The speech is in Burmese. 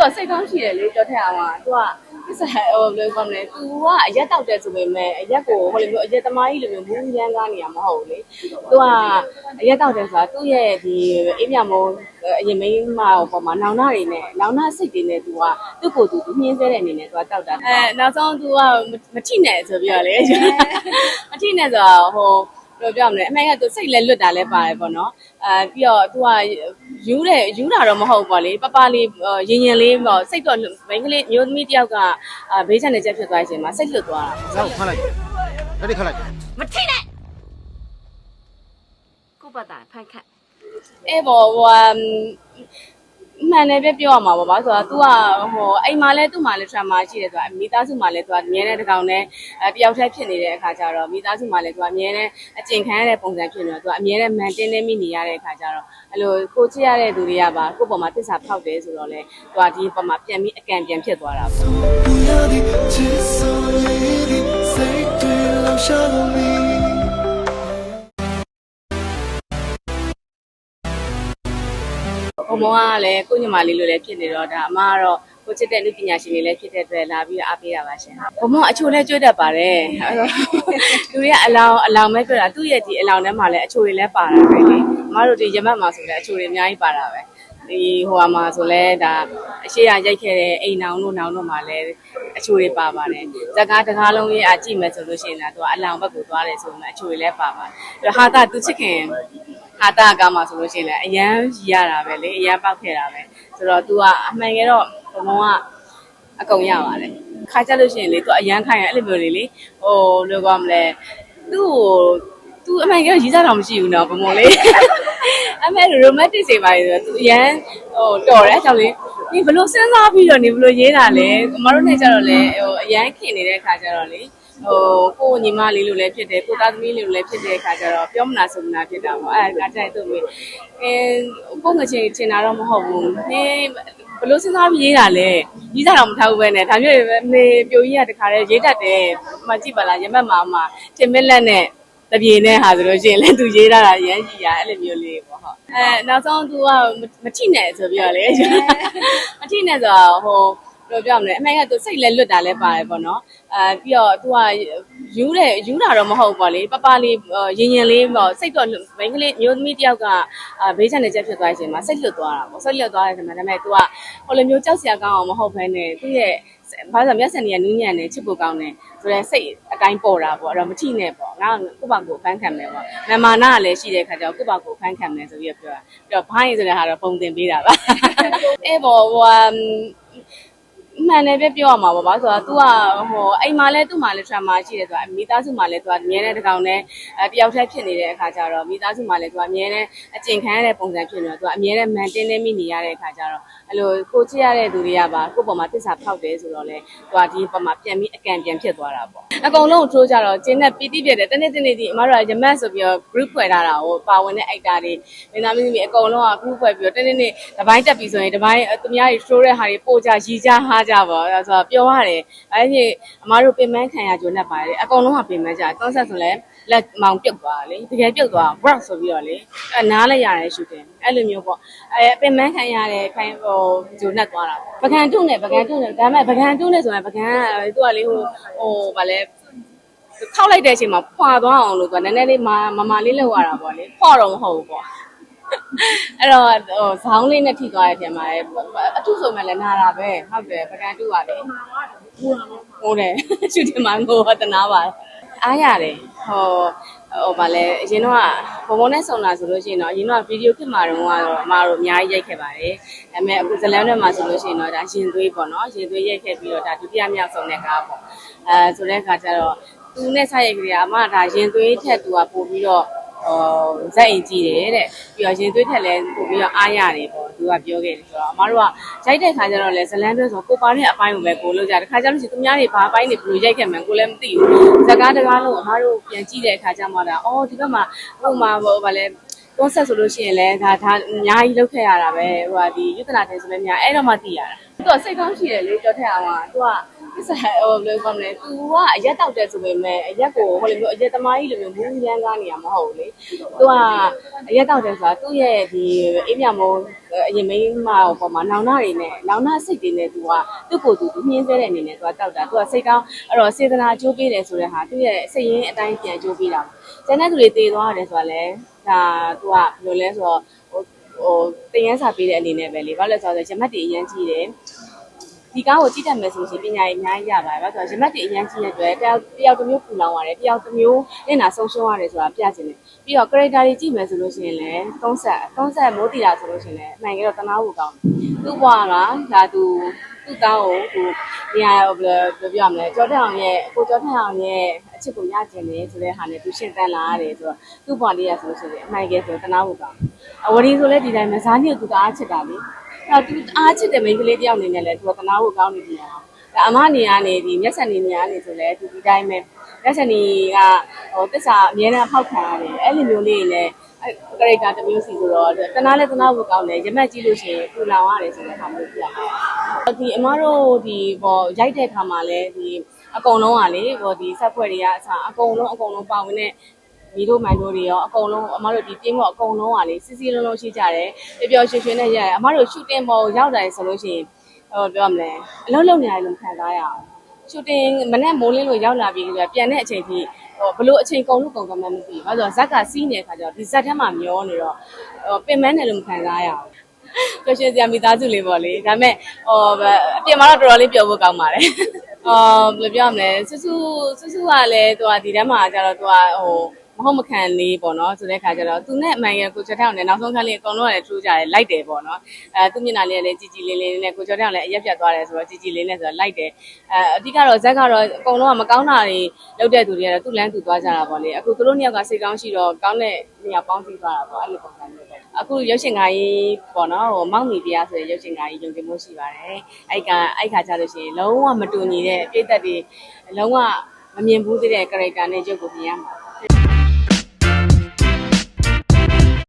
သူကစိတ်ကောင်းရှိတယ်လေပြောထက်အောင်ကသူကဒီစားဟိုဘယ်လိုပြောမလဲသူကအရက်တောက်တယ်ဆိုပေမဲ့အရက်ကိုဟိုလိုမျိုးအရက်သမားကြီးလိုမျိုးမူးရမ်းကားနေရမဟုတ်ဘူးလေသူကအရက်တောက်တယ်ဆိုတာသူ့ရဲ့ဒီအေးမြမုံအရင်မင်းမပေါ်မှာနောင်နာတွေနဲ့နောင်နာစိတ်တွေနဲ့သူကသူ့ကိုယ်သူနှင်းဆဲတဲ့အနေနဲ့သူကတောက်တာအဲနောက်ဆုံးသူကမထိနဲ့ဆိုပြီးတော့လေမထိနဲ့ဆိုတော့ဟို ဘယ်လိုပြောမလဲအမေကသူစိတ်လဲလွတ်တာလဲပါတယ်ပေါ့နော်အဲပြီးတော့ तू ကယူးတယ်ယူးတာတော့မဟုတ်ပေါ့လေပပလေးရင်ရင်လေးပေါ့စိတ်တော့မိန်းကလေးမျိုးသမီးတယောက်ကဘေးချန်နေချက်ဖြစ်သွားချိန်မှာစိတ်လွတ်သွားတာနောက်ခတ်လိုက်လက်တွေခတ်လိုက်မထိနဲ့ကိုပတ်တာဖန်ခတ်အေးပေါ့ဟို မှန်တယ်ပြပြောရမှာပေါ့ဗျာဆိုတော့ तू ကဟိုအိမ်မှာလဲသူ့မှာလဲ trauma ရှိတယ်ဆိုတာမိသားစုမှာလဲ तू ကအမြဲတမ်းတကောင်နဲ့အဲတယောက်တည်းဖြစ်နေတဲ့အခါကျတော့မိသားစုမှာလဲ तू ကအမြဲတမ်းအကျင့်ခံရတဲ့ပုံစံဖြစ်နေတော့ तू ကအမြဲတမ်းမန်တင်းနေမိနေရတဲ့အခါကျတော့အဲ့လိုကိုချစ်ရတဲ့သူတွေကပါကိုယ့်ပေါ်မှာတစ္ဆာဖောက်တယ်ဆိုတော့လဲ तू ကဒီပေါ်မှာပြန်ပြီးအကန့်ပြန်ဖြစ်သွားတာပေါ့ Just so you say to love shallow me ကိုမောကလည်းကိုညီမလေးလိုလည်းဖြစ်နေတော့ဒါအမကတော့ကိုချစ်တဲ့လူပညာရှင်တွေလည်းဖြစ်တဲ့အတွက်လာပြီးအားပေးရပါရှင်။ကိုမောအချိုလည်းကြွတတ်ပါတယ်။လူတွေကအလောင်းအလောင်းပဲကြွတာသူ့ရဲ့ဒီအလောင်းထဲမှာလည်းအချိုတွေလည်းပါတာပဲလေ။အမတို့ဒီရမတ်မှာဆိုလည်းအချိုတွေအများကြီးပါတာပဲ။ဒီဟိုဟာမှာဆိုလဲဒါအရှိရရိုက်ခဲ့တဲ့အိမ်နောင်တို့နောင်တို့မှာလဲအချိုတွေပါပါတယ်။ဇကားတကားလုံးရဲ့အကြည့်မယ်ဆိုလို့ရှိရင်ဒါသူကအလောင်းဘက်ကိုသွားတယ်ဆိုရင်အချိုတွေလည်းပါပါတယ်။ဒါဟာတာသူချစ်ခင် ဟာတာကမှဆိုလို့ရှိရင်လည်းအရန်ရီရတာပဲလေအရန်ပောက်ခဲ့တာပဲဆိုတော့ तू ကအမှန်ကြတော့ဘုံဘုံကအကုန်ရပါတယ်ခါကြလို့ရှိရင်လေ तू အရန်ခိုင်းရအဲ့လိုမျိုးလေးလေဟိုလိုကောမလဲသူ့ကို तू အမှန်ကြတော့ရီးစားတော့မရှိဘူးနော်ဘုံဘုံလေးအမေ romantic တွေပါလေဆိုတော့ तू အရန်ဟိုတော်တယ်အကြောင်းလေးဒီဘလို့စဉ်းစားပြီးတော့နေဘလို့ရေးတာလဲကျမတို့နဲ့ကြတော့လေဟိုအရန်ခင်နေတဲ့ခါကြတော့လေ ဟိုကိုညီမလေးလိုလည်းဖြစ်တယ်ကိုသားသမီးလေးလိုလည်းဖြစ်တဲ့အခါကျတော့ပြောမနာဆိုမနာဖြစ်တာပေါ့အဲဒါကြိုက်သူ့မေအဲကိုငချင်းချင်တာတော့မဟုတ်ဘူးနင်းဘလို့စဉ်းစားပြီးရေးတာလဲရေးတာတော့မထားဘူးပဲနဲ့ဒါမျိုးပဲမေပြိုကြီးကတခါတည်းရေးတတ်တယ်မှကြည့်ပါလားရမက်မာမှာတင်မက်လက်နဲ့တပြေနဲ့ဟာဆိုလို့ရှိရင်လည်းသူရေးတာရမ်းကြီးရအဲ့လိုမျိုးလေးပေါ့ဟုတ်အဲနောက်ဆုံး तू ကမထိနဲ့ဆိုပြီးတော့လေမထိနဲ့ဆိုတော့ဟို ဘယ်လိုပြောမလဲအမေကသူစိတ်လဲလွတ်တာလဲပါတယ်ပေါ့နော်အဲပြီးတော့ तू ကယူးတယ်ယူးတာတော့မဟုတ်ပေါ့လေပပလေးရင်ရင်လေးပေါ့စိတ်တော့မိန်းကလေးမျိုးသမီးတယောက်ကဘေးချန်နေချက်ဖြစ်သွားချိန်မှာစိတ်လွတ်သွားတာပေါ့စိတ်လွတ်သွားတဲ့ချိန်မှာဒါပေမဲ့ तू ကဟိုလိုမျိုးကြောက်စရာကောင်းအောင်မဟုတ်ဘဲနဲ့သူ့ရဲ့ဘာလို့မျက်စံတွေကနူးညံ့နေချစ်ဖို့ကောင်းတယ်ဆိုတော့စိတ်အတိုင်းပေါ်တာပေါ့အဲ့တော့မထိနဲ့ပေါ့ငါကိုယ့်ဘာကိုဖန်ခံမယ်ပေါ့နမနာကလည်းရှိတဲ့ခါကျတော့ကိုယ့်ဘာကိုဖန်ခံမယ်ဆိုပြီးတော့ပြောတာပြီးတော့ဘိုင်းဆိုတဲ့ဟာတော့ပုံတင်ပေးတာပါအဲ့ပေါ့ဟို မှန်တယ်ပြပြောရမှာပေါ့ဗာဆိုတော့ तू ကဟိုအိမ်မှာလဲသူ့မှာလဲ trauma ရှိတယ်ဆိုတာမိသားစုမှာလဲ तू ကအမြဲတမ်းတကောင်နဲ့အဲတယောက်တည်းဖြစ်နေတဲ့အခါကျတော့မိသားစုမှာလဲ तू ကအမြဲတမ်းအကျင့်ခံရတဲ့ပုံစံဖြစ်နေတော့ तू ကအမြဲတမ်းမန်တင်းနေမိနေရတဲ့အခါကျတော့ အဲ့လိုကိုချစ်ရတဲ့သူတွေကပါကိုယ့်ပေါ်မှာတစ္ဆာဖောက်တယ်ဆိုတော့လေ तू ကဒီပေါ်မှာပြန်ပြီးအကန့်ပြန်ဖြစ်သွားတာပေါ့အကုန်လုံးထိုးကြတော့ကျင်းနဲ့ပီတိပြတယ်တနေ့တနေ့ဒီအမတို့ကရမတ်ဆိုပြီးတော့ group ဖွဲ့ထားတာဟိုပါဝင်တဲ့ actor တွေမင်းသားမင်းသမီးအကုန်လုံးက group ဖွဲ့ပြီးတော့တနေ့နေ့တပိုင်းတက်ပြီးဆိုရင်တပိုင်းသူများတွေ show တဲ့ဟာတွေပို့ကြရီကြဟားကြပါအဲ့ဆိုတော့ပြောရတယ်အဲ့ဒီအမတို့ပင်မခံရကြုံနဲ့ပါတယ်အကုန်လုံးကပင်မကြ concept ဆိုလဲ လက်မောင်ပြုတ်သွားလေတကယ်ပြုတ်သွား rock ဆိုပြီးတော့လေအဲနားလည်းရတယ် shooting အဲ့လိုမျိုးပေါ့အဲပင်မခံရတဲ့ခိုင်းဟိုဂျုံနဲ့သွားတာပေါ့ပကံတုနဲ့ပကံတုနဲ့ဒါပေမဲ့ပကံတုနဲ့ဆိုရင်ပကံကသူကလေဟိုဟိုဗာလဲခောက်လိုက်တဲ့အချိန်မှာဖွာသွားအောင်လို့သူကနည်းနည်းလေးမမမလေးလောက်ရတာပေါ့လေဖွာတော့မဟုတ်ဘူးပေါ့အဲ့တော့ဟိုဇောင်းလေးနဲ့ထိသွားတဲ့အချိန်မှာအထုဆိုမဲ့လည်းနာတာပဲဟုတ်တယ်ပကံတူပါလေဟုတ်တယ်ရှူတင်မှာငိုတနာပါအားရတယ် ဟိုဟိုဗာလဲအရင်တော့ဘုံဘုံနဲ့ဆုံလာဆိုလို့ရှိရင်တော့အရင်တော့ဗီဒီယိုခစ်မှာတော့ကတော့အမတို့အများကြီးရိုက်ခဲ့ပါတယ်ဒါပေမဲ့အခုဇလန်တွေမှာဆိုလို့ရှိရင်တော့ဒါရင်သွေးပေါ့နော်ရင်သွေးရိုက်ခဲ့ပြီးတော့ဒါဒုတိယမြောက်ဆုံးတဲ့ကားပေါ့အဲဆိုတဲ့အခါကျတော့သူနဲ့ဆက်ရိုက်ကလေးကအမဒါရင်သွေးထက်သူကပို့ပြီးတော့ဟော ဇက်အိမ်ကြည့်တယ်တဲ့ပြီးတော့ရင်သွေးထက်လည်းပို့ပြီးတော့အားရတယ်ပေါ့သူကပြောခဲ့တယ်ဆိုတော့အမတို့ကရိုက်တဲ့ခါကျတော့လေဇလန်းတွဲဆိုကိုပါတဲ့အပိုင်းကိုပဲကိုလုပ်ကြတယ်ခါကျလို့ရှိရင်သူများတွေဘာအပိုင်းတွေဘယ်လိုရိုက်ခဲ့မှန်းကိုလည်းမသိဘူးဇကားတကားလုံးအမတို့ပြန်ကြည့်တဲ့အခါကျမှဒါအော်ဒီဘက်မှာဟိုမှာဟိုဗာလဲ concept ဆိုလို့ရှိရင်လည်းဒါဒါအများကြီးလုပ်ခဲ့ရတာပဲဟိုဟာဒီယုတနာတင်ဆိုလည်းများအဲ့တော့မှသိရတာသူကစိတ်ကောင်းရှိတယ်လေကြောထက်အောင်ကသူက ဥစ္စာဟိုဘယ်လိုပြောမလဲသူကအရက်တောက်တယ်ဆိုပေမဲ့အရက်ကိုဟိုလိုမျိုးအရက်သမားကြီးလိုမျိုးဘူးရမ်းကားနေရမဟုတ်ဘူးလေသူကအရက်တောက်တယ်ဆိုတာသူ့ရဲ့ဒီအိမ်မြမုံအရင်မင်းမပေါ်မှာနောင်နာတွေနဲ့နောင်နာစိတ်တွေနဲ့သူကသူ့ကိုယ်သူနှင်းဆဲတဲ့အနေနဲ့သူကတောက်တာသူကစိတ်ကောင်းအဲ့တော့စေတနာကြိုးပေးတယ်ဆိုတဲ့ဟာသူ့ရဲ့စိတ်ရင်းအတိုင်းပြန်ကြိုးပေးတာကျန်တဲ့သူတွေတည်သွားတယ်ဆိုတာလဲဒါသူကဘယ်လိုလဲဆိုတော့ဟိုတင်ရစာပေးတဲ့အနေနဲ့ပဲလေဘာလို့လဲဆိုတော့ဂျမတ်တွေအရင်ကြီးတယ် ဒီကားကိုကြည့်တတ်မယ်ဆိုရင်ပညာရေးအများကြီးရပါတယ်။ဘာလို့ဆိုတော့ရမတ်တွေအရင်ကြီးတဲ့အတွက်တယောက်တယောက်တစ်မျိုးပူလောင်ရတယ်တယောက်တစ်မျိုးမျက်နှာဆုံးရှုံးရတယ်ဆိုတာပြချင်တယ်။ပြီးတော့ character တွေကြည့်မယ်ဆိုလို့ရှိရင်လည်း30 30မိုးတီတာဆိုလို့ရှိရင်လည်းအမှန်ကတော့တနာဖို့ကောင်းတယ်။သူ့ဘွားကဒါသူသူ့သားကိုသူနေရာဘယ်လိုပြောရမလဲကြောတဲ့အောင်ရဲ့ကိုကြောတဲ့အောင်ရဲ့အချစ်ကိုရကျင်တယ်ဆိုတဲ့ဟာနဲ့သူရှင်းတန်းလာရတယ်ဆိုတော့သူ့ဘွားလေးရဆိုလို့ရှိရင်အမှန်ကယ်ဆိုတနာဖို့ကောင်း။အဝရီဆိုလည်းဒီတိုင်းမှာဇာညို့သူတအားချစ်တာလေ။ အဲ့တော့သူအားချစ်တဲ့မိန်းကလေးတယောက်အနေနဲ့လည်းသူကတနာဖို့ကောင်းနေပြီ။ဒါအမနေရနေဒီမျက်စံနေနေရနေဆိုလဲသူဒီတိုင်းပဲမျက်စံနေကဟိုတစ္ဆာအများနဲ့ဖောက်ခံရတယ်။အဲ့လိုမျိုးလေးလည်းအဲ့ကရိတ်တာတစ်မျိုးစီဆိုတော့တနာလည်းတနာဖို့ကောင်းတယ်။ရမက်ကြည့်လို့ရှိရင်ပူလောင်ရတယ်ဆိုတဲ့ဟာမျိုးပြရတယ်။ဒီအမတို့ဒီဘောရိုက်တဲ့ခါမှာလည်းဒီအကုန်လုံးကလေဘောဒီဆက်ဖွဲ့တွေကအစားအကုန်လုံးအကုန်လုံးပါဝင်တဲ့ မီတို့မိုင်တို့တွေရောအကုန်လုံးအမတို့ဒီပြင်းမော့အကုန်လုံးကလေစီစီလုံးလုံးရှိကြတယ်ပျော်ပျော်ရွှင်ရွှင်နဲ့ရတယ်အမတို့ရှူတင်ပေါ်ရောက်တယ်ဆိုလို့ရှိရင်ဟိုပြောရမလဲအလုံးလုံးနေရတယ်လို့ခံစားရအောင်ရှူတင်မနဲ့မိုးလင်းလို့ရောက်လာပြီးကြပြန်တဲ့အချိန်ထိဟိုဘလို့အချိန်ကုန်လို့ကုန်သွားမှမသိဘူးဘာလို့ဆိုတော့ဇက်ကစီးနေတဲ့ခါကျတော့ဒီဇက်ထဲမှာမျောနေတော့ဟိုပင်မနဲ့လို့မခံစားရအောင်ပျော်ရွှင်စရာမိသားစုလေးပေါ့လေဒါပေမဲ့ဟိုအပြင်မှာတော့တော်တော်လေးပျော်ဖို့ကောင်းပါတယ်အော်ဘယ်လိုပြောရမလဲဆူဆူဆူဆူကလည်းသူကဒီထဲမှာကျတော့သူကဟိုမ ဟုတ်မခံလေးပေါ့နော်ဆိုတဲ့ခါကျတော့သူနဲ့အမှန်ရကိုကျော်ထောင်နဲ့နောက်ဆုံးခန်းလေးအကုန်လုံးကလည်းထိုးကြတယ်လိုက်တယ်ပေါ့နော်အဲသူမျက်နှာလေးကလည်းကြည်ကြည်လေးလေးနဲ့ကိုကျော်ထောင်လည်းအရက်ပြတ်သွားတယ်ဆိုတော့ကြည်ကြည်လေးနဲ့ဆိုတော့လိုက်တယ်အဲအဓိကတော့ဇက်ကတော့အကုန်လုံးကမကောင်းတာတွေလုပ်တဲ့သူတွေကတော့သူ့လမ်းသူသွားကြတာပေါ့လေအခုသူတို့နှစ်ယောက်ကစိတ်ကောင်းရှိတော့ကောင်းတဲ့နေရာပေါင်းစည်းသွားတာပေါ့အဲ့လိုပုံစံမျိုးပဲအခုရုပ်ရှင်ကားကြီးပေါ့နော်ဟိုမောင်မီပြားဆိုတဲ့ရုပ်ရှင်ကားကြီးယုံကြည်မှုရှိပါတယ်အဲ့ကအဲ့ခါကျလို့ရှိရင်လုံးဝမတူညီတဲ့ပြည့်သက်တွေလုံးဝမမြင်ဘူးသေးတဲ့ character နဲ့ရုပ်ကိုမြင်ရမှာ